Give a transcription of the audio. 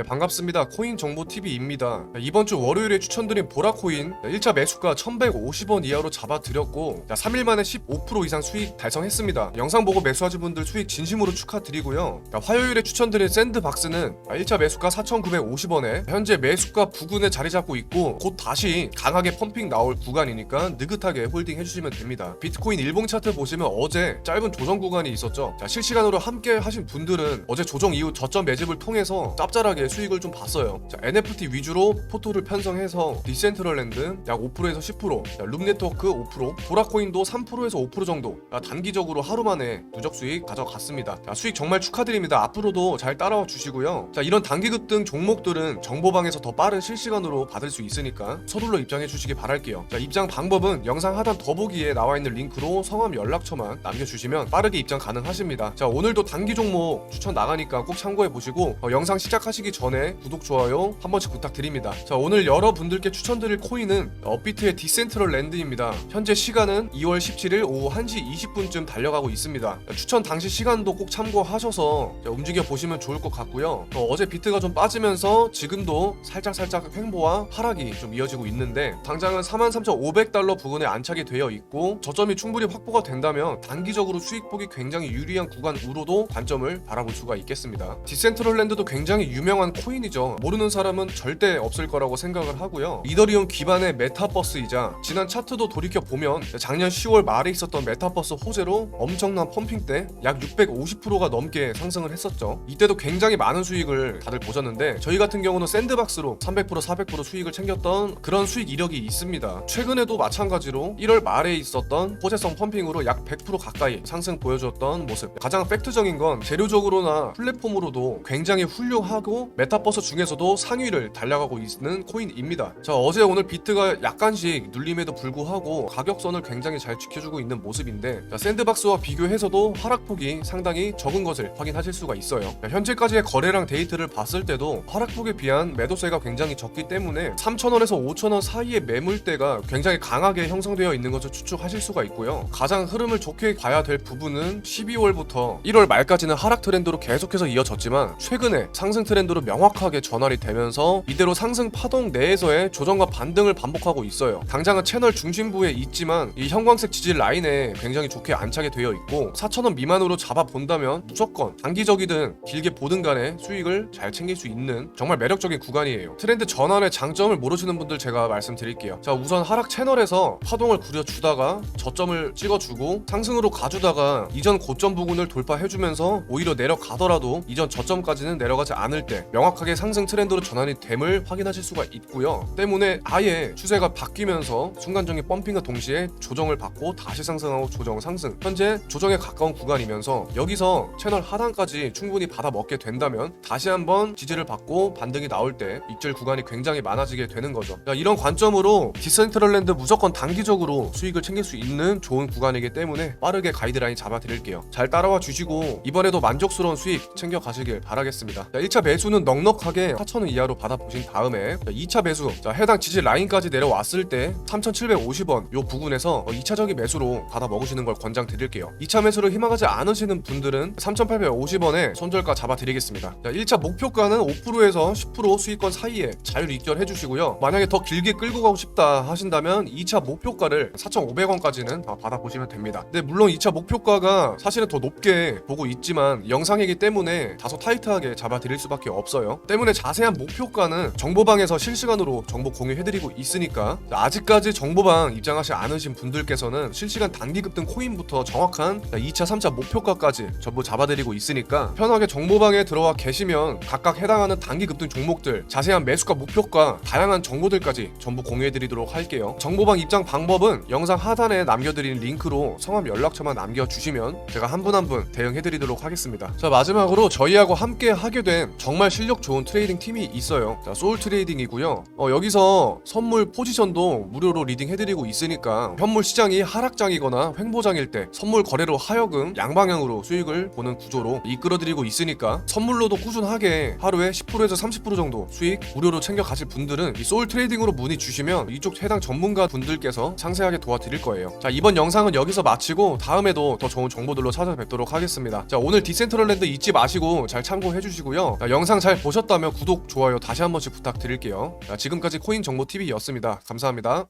네, 반갑습니다. 코인 정보 TV입니다. 이번 주 월요일에 추천드린 보라코인 1차 매수가 1,150원 이하로 잡아드렸고 3일 만에 15% 이상 수익 달성했습니다. 영상 보고 매수하신 분들 수익 진심으로 축하드리고요. 화요일에 추천드린 샌드박스는 1차 매수가 4,950원에 현재 매수가 부근에 자리 잡고 있고 곧 다시 강하게 펌핑 나올 구간이니까 느긋하게 홀딩 해주시면 됩니다. 비트코인 일봉 차트 보시면 어제 짧은 조정 구간이 있었죠. 자, 실시간으로 함께 하신 분들은 어제 조정 이후 저점 매집을 통해서 짭짤하게 수익을 좀 봤어요. 자, NFT 위주로 포토를 편성해서 디센트럴랜드 약 5%에서 10%, 자, 룸네트워크 5%, 보라코인도 3%에서 5% 정도 자, 단기적으로 하루 만에 누적 수익 가져갔습니다. 자, 수익 정말 축하드립니다. 앞으로도 잘 따라와 주시고요. 자, 이런 단기 급등 종목들은 정보방에서 더 빠른 실시간으로 받을 수 있으니까 서둘러 입장해 주시기 바랄게요. 자, 입장 방법은 영상 하단 더보기에 나와 있는 링크로 성함 연락처만 남겨주시면 빠르게 입장 가능하십니다. 자, 오늘도 단기 종목 추천 나가니까 꼭 참고해 보시고 어, 영상 시작하시기 전에 구독, 좋아요 한 번씩 부탁드립니다. 자, 오늘 여러분들께 추천드릴 코인은 업비트의 디센트럴 랜드입니다. 현재 시간은 2월 17일 오후 1시 20분쯤 달려가고 있습니다. 자, 추천 당시 시간도 꼭 참고하셔서 자, 움직여 보시면 좋을 것 같고요. 어, 어제 비트가 좀 빠지면서 지금도 살짝 살짝 횡보와 하락이 좀 이어지고 있는데 당장은 43,500달러 부근에 안착이 되어 있고 저점이 충분히 확보가 된다면 단기적으로 수익 보기 굉장히 유리한 구간 으로도 관점을 바라볼 수가 있겠습니다. 디센트럴랜드도 굉장히 유명한 코인이죠. 모르는 사람은 절대 없을 거라고 생각을 하고요. 이더리움 기반의 메타버스이자 지난 차트도 돌이켜 보면 작년 10월 말에 있었던 메타버스 호재로 엄청난 펌핑 때 약 650%가 넘게 상승을 했었죠. 이때도 굉장히 많은 수익을 다들 보셨는데 저희 같은 경우는 샌드박스로 300% 400% 수익을 챙겼던 그런 수익 이력이 있습니다. 최근에도 마찬가지로 1월 말에 있었던 호재성 펌핑으로 약 100% 가까이 상승 보여줬던 모습. 가장 팩트적인 건 재료적으로나 플랫폼으로도 굉장히 훌륭하고 메타버스 중에서도 상위를 달려가고 있는 코인입니다. 자 어제 오늘 비트가 약간씩 눌림에도 불구하고 가격선을 굉장히 잘 지켜주고 있는 모습인데 자, 샌드박스와 비교해서도 하락폭이 상당히 적은 것을 확인하실 수가 있어요. 자, 현재까지의 거래량 데이터를 봤을 때도 하락폭에 비한 매도세가 굉장히 적기 때문에 3,000원에서 5,000원 사이의 매물대가 굉장히 강하게 형성되어 있는 것을 추측하실 수가 있고요. 가장 흐름을 좋게 봐야 될 부분은 12월부터 1월 말까지는 하락 트렌드로 계속해서 이어졌지만 최근에 상승 트렌드로 명확하게 전환이 되면서 이대로 상승 파동 내에서의 조정과 반등을 반복하고 있어요. 당장은 채널 중심부에 있지만 이 형광색 지지 라인에 굉장히 좋게 안착이 되어 있고 4,000원 미만으로 잡아 본다면 무조건 단기적이든 길게 보든 간에 수익을 잘 챙길 수 있는 정말 매력적인 구간이에요. 트렌드 전환의 장점을 모르시는 분들 제가 말씀드릴게요. 자, 우선 하락 채널에서 파동을 구려주다가 저점을 찍어주고 상승으로 가주다가 이전 고점 부근을 돌파해주면서 오히려 내려가더라도 이전 저점까지는 내려가지 않을 때 명확하게 상승 트렌드로 전환이 됨을 확인하실 수가 있고요. 때문에 아예 추세가 바뀌면서 순간적인 펌핑과 동시에 조정을 받고 다시 상승하고 조정 상승. 현재 조정에 가까운 구간이면서 여기서 채널 하단까지 충분히 받아 먹게 된다면 다시 한번 지지를 받고 반등이 나올 때 익절 구간이 굉장히 많아지게 되는 거죠. 자, 이런 관점으로 디센트럴랜드 무조건 단기적으로 수익을 챙길 수 있는 좋은 구간이기 때문에 빠르게 가이드라인 잡아 드릴게요. 잘 따라와 주시고 이번에도 만족스러운 수익 챙겨 가시길 바라겠습니다. 자, 1차 매수는 넉넉하게 4,000원 이하로 받아보신 다음에 자, 2차 매수 자, 해당 지지 라인까지 내려왔을 때 3,750원 요 부근에서 2차적인 매수로 받아 먹으시는 걸 권장 드릴게요. 2차 매수를 희망하지 않으시는 분들은 3,850원에 손절가 잡아 드리겠습니다. 자, 1차 목표가는 5%에서 10% 수익권 사이에 자율 입결해 주시고요. 만약에 더 길게 끌고 가고 싶다 하신다면 2차 목표가를 4,500원까지는 받아보시면 됩니다. 근데 물론 2차 목표가가 사실은 더 높게 보고 있지만 영상이기 때문에 다소 타이트하게 잡아 드릴 수밖에 없 어요. 때문에 자세한 목표가는 정보방에서 실시간으로 정보 공유해드리고 있으니까 아직까지 정보방 입장하지 않으신 분들께서는 실시간 단기 급 등 코인부터 정확한 2차, 3차 목표가까지 전부 잡아드리고 있으니까 편하게 정보방에 들어와 계시면 각각 해당하는 단기 급 등 종목들 자세한 매수가 목표가 다양한 정보들까지 전부 공유해드리도록 할게요. 정보방 입장 방법은 영상 하단에 남겨드린 링크로 성함 연락처만 남겨주시면 제가 한 분 한 분 대응해드리도록 하겠습니다. 자 마지막으로 저희하고 함께 하게 된 정말 실력 좋은 트레이딩 팀이 있어요. 자 소울 트레이딩이고요. 어, 여기서 선물 포지션도 무료로 리딩 해드리고 있으니까 현물 시장이 하락장이거나 횡보장일 때 선물 거래로 하여금 양방향으로 수익을 보는 구조로 이끌어드리고 있으니까 선물로도 꾸준하게 하루에 10%에서 30% 정도 수익 무료로 챙겨 가실 분들은 이 소울 트레이딩으로 문의 주시면 이쪽 해당 전문가 분들께서 상세하게 도와드릴 거예요. 자 이번 영상은 여기서 마치고 다음에도 더 좋은 정보들로 찾아뵙도록 하겠습니다. 자 오늘 디센트럴랜드 잊지 마시고 잘 참고해 주시고요. 자, 영상 잘잘 보셨다면 구독, 좋아요 다시 한 번씩 부탁드릴게요. 자, 지금까지 코인 정보 TV였습니다. 감사합니다.